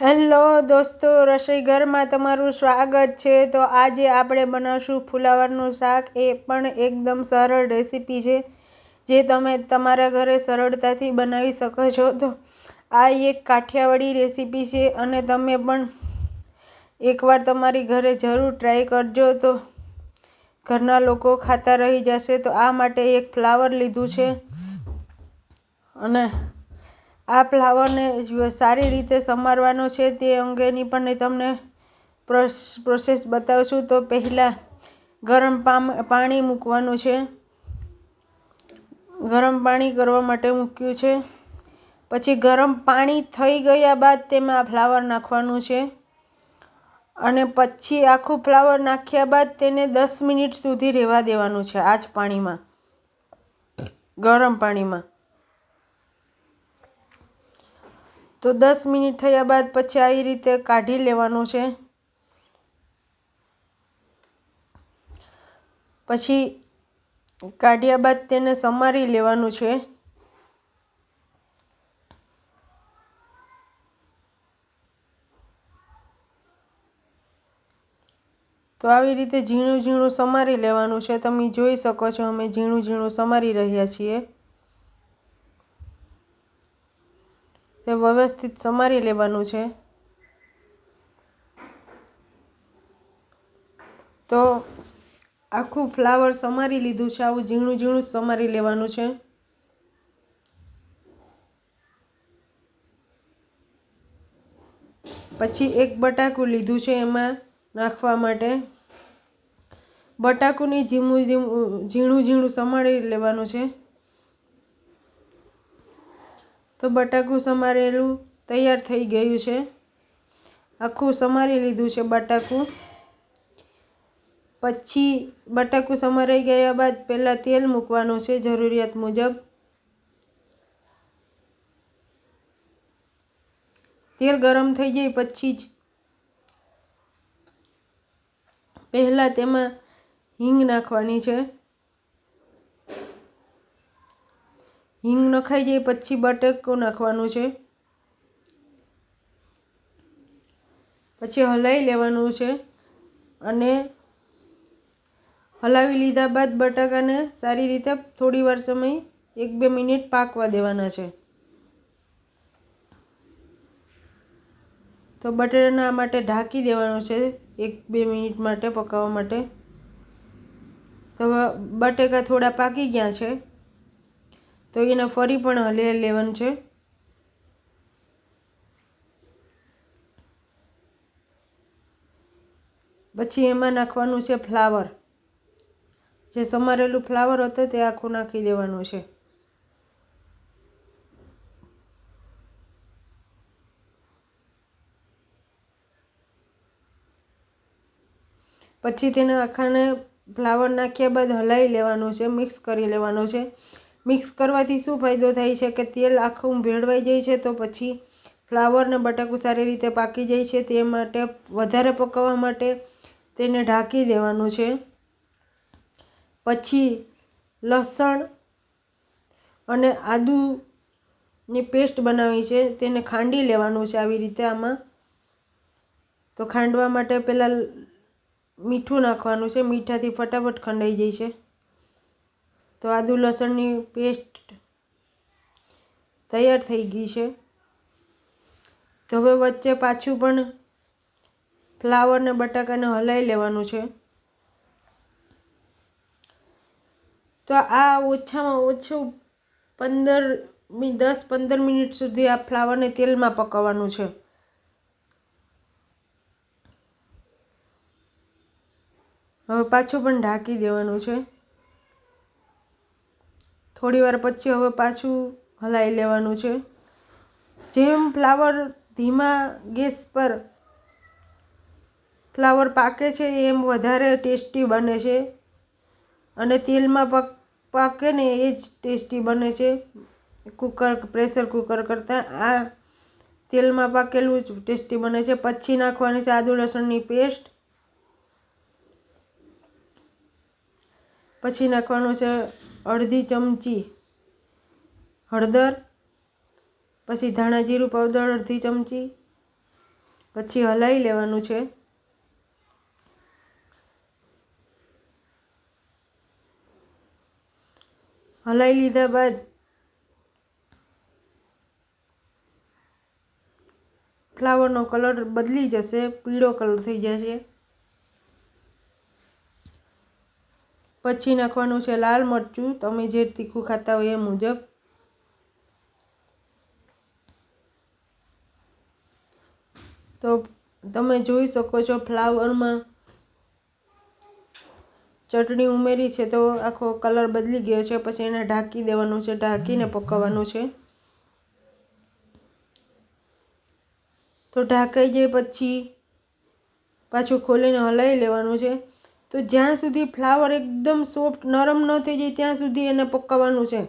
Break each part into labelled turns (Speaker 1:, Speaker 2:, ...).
Speaker 1: Hello દોસ્તો, રસોઈ ઘરમાં તમારું સ્વાગત છે. તો આજે આપણે બનાવશું ફુલાવરનું શાક. એ પણ એકદમ સરળ રેસીપી છે, જે તમે તમારા ઘરે સરળતાથી બનાવી શકો છો. તો આ એક કાઠિયાવાડી રેસીપી છે અને તમે પણ એકવાર તમારી ઘરે જરૂર ટ્રાય કરજો. તો ઘરના લોકો ખાતા રહી જશે. તો આ માટે એક ફ્લાવર લીધું છે અને આ ફ્લાવરને સારી રીતે સમારવાનો છે તે અંગેની પણ તમને પ્રોસેસ બતાવશું. તો પહેલાં ગરમ પાણી મૂકવાનું છે. ગરમ પાણી કરવા માટે મૂક્યું છે. પછી ગરમ પાણી થઈ ગયા બાદ તેમાં ફ્લાવર નાખવાનું છે. અને પછી આખું ફ્લાવર નાખ્યા બાદ તેને દસ મિનિટ સુધી રહેવા દેવાનું છે આ જ પાણીમાં. ગરમ પાણીમાં. તો દસ મિનિટ થયા બાદ પછી આવી રીતે કાઢી લેવાનું છે. પછી કાઢ્યા બાદ તેને સમારી લેવાનું છે. તો આવી રીતે ઝીણું ઝીણું સમારી લેવાનું છે. તમે જોઈ શકો છો અમે ઝીણું ઝીણું સમારી રહ્યા છીએ. તે વ્યવસ્થિત સમારી લેવાનું છે. તો આખું ફ્લાવર સમારી લીધું છે, આવું ઝીણું ઝીણું સમારી લેવાનું છે. પછી એક બટાકું લીધું છે એમાં નાખવા માટે. બટાકુની ઝીણું ઝીણું ઝીણું સમારી લેવાનું છે. તો બટાકું સમારેલું તૈયાર થઈ ગયું છે. આખું સમારી લીધું છે બટાકું. પછી બટાકું સમારાઈ ગયા બાદ પહેલાં તેલ મૂકવાનું છે જરૂરિયાત મુજબ. તેલ ગરમ થઈ જાય પછી જ પહેલાં તેમાં હિંગ નાખવાની છે. હિંગ નખાઈ જાય, પછી બટેકો નાખવાનું છે. પછી હલાવી લેવાનું છે અને હલાવી લીધા બાદ બટાકાને સારી રીતે થોડી વાર સમય, એક બે મિનિટ પાકવા દેવાના છે. તો બટેટાના માટે ઢાંકી દેવાનું છે, એક બે મિનિટ માટે પકાવવા માટે. તો બટેકા થોડા પાકી ગયા છે. તો એને ફરી પણ હલાવી લેવાનું છે. પછી એમાં નાખવાનું છે ફ્લાવર. જે સમારેલું ફ્લાવર હતું તે આખું નાખી દેવાનું છે. પછી તેને આખાને ફ્લાવર નાખ્યા બાદ હલાવી લેવાનું છે, મિક્સ કરી લેવાનું છે. મિક્સ કરવાથી શું ફાયદો થાય છે કે તેલ આખું ભેળવાઈ જાય છે તો પછી ફ્લાવર ને બટાકું સારી રીતે પાકી જાય છે તે માટે વધારે પકાવવા માટે તેને ઢાંકી દેવાનું છે. પછી લસણ અને આદુની પેસ્ટ બનાવી છે તેને ખાંડી લેવાનું છે આવી રીતે આમાં. તો ખાંડવા માટે પહેલાં મીઠું નાખવાનું છે મીઠાથી ફટાફટ ખંડાઈ જાય છે. તો આદુ લસણની પેસ્ટ તૈયાર થઈ ગઈ છે. તો હવે વચ્ચે પાછું પણ ફ્લાવરને બટાકાને હલાવી લેવાનું છે. તો આ ઓછામાં ઓછું પંદર દસ પંદર મિનિટ સુધી આ ફ્લાવરને તેલમાં પકાવવાનું છે. હવે પાછું પણ ઢાંકી દેવાનું છે. થોડી વાર પછી હવે પાછું હલાવી લેવાનું છે. જેમ ફ્લાવર ધીમા ગેસ પર ફ્લાવર પાકે છે, એમ વધારે ટેસ્ટી બને છે. અને તેલમાં પક, પાકે ને એ જ ટેસ્ટી બને છે. કુકર, પ્રેશર કુકર કરતાં આ તેલમાં પાકેલું જ ટેસ્ટી બને છે. પછી નાખવાની છે આદુ લસણની પેસ્ટ. પછી નાખવાનું છે અડધી ચમચી હળદર, પછી ધાણા જીરું પાવડર અડધી ચમચી, પછી હલાવી લેવાનું છે. હલાવી લીધા બાદ ફ્લાવરનો કલર બદલી જશે, પીળો કલર થઈ જશે. પછી નાખવાનું છે લાલ મરચું. તમે જે તીખું ખાતા હોય એ મુજબ. તો તમે જોઈ શકો છો ફ્લાવરમાં ચટણી ઉમેરી છે તો આખો કલર બદલી ગયો છે. પછી એને ઢાંકી દેવાનું છે, ઢાંકીને પકવવાનું છે. તો ઢાંકાઈ જાય પછી પાછું ખોલીને હલાવી લેવાનું છે. તો જ્યાં સુધી ફ્લાવર એકદમ સોફ્ટ, નરમ ન થઈ જાય, ત્યાં સુધી એને પકાવવાનું છે.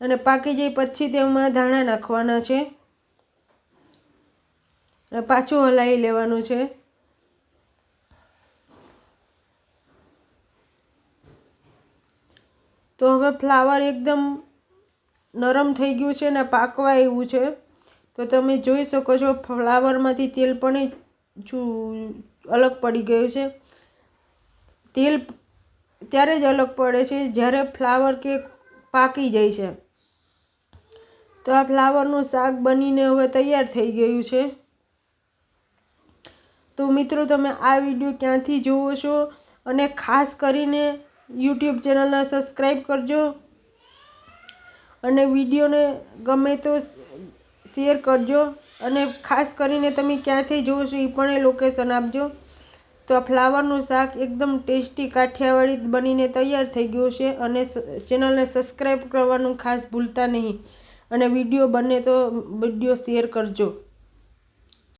Speaker 1: અને પાકી જાય પછી તેમાં ધાણા નાખવાના છે. અને પાછું હલાવી લેવાનું છે. તો હવે ફ્લાવર એકદમ નરમ થઈ ગયું છે અને પાકવા એવું છે. તો તમે જોઈ શકો છો, ફ્લાવરમાંથી તેલ પણ અલગ પડી ગયું છે. તેલ ત્યારે જ અલગ પડે છે જ્યારે ફ્લાવર કે પાકી જાય છે. તો આ ફ્લાવરનું શાક બનીને હવે તૈયાર થઈ ગયું છે. તો મિત્રો, તમે આ વીડિયો ક્યાંથી જુઓ છો? અને ખાસ કરીને યુટ્યુબ ચેનલને સબસ્ક્રાઈબ કરજો. અને વિડીયોને ગમે તો શેર કરજો. અને ખાસ કરીને તમે ક્યાંથી જુઓ છો એ પણ એ લોકેશન આપજો. તો આ ફ્લાવરનું શાક એકદમ ટેસ્ટી કાઠિયાવાડી બનીને તૈયાર થઈ ગયું છે અને ચેનલને સબસ્ક્રાઈબ કરવાનું ખાસ ભૂલતા નહીં. અને વીડિયો બને તો વીડિયો શેર કરજો.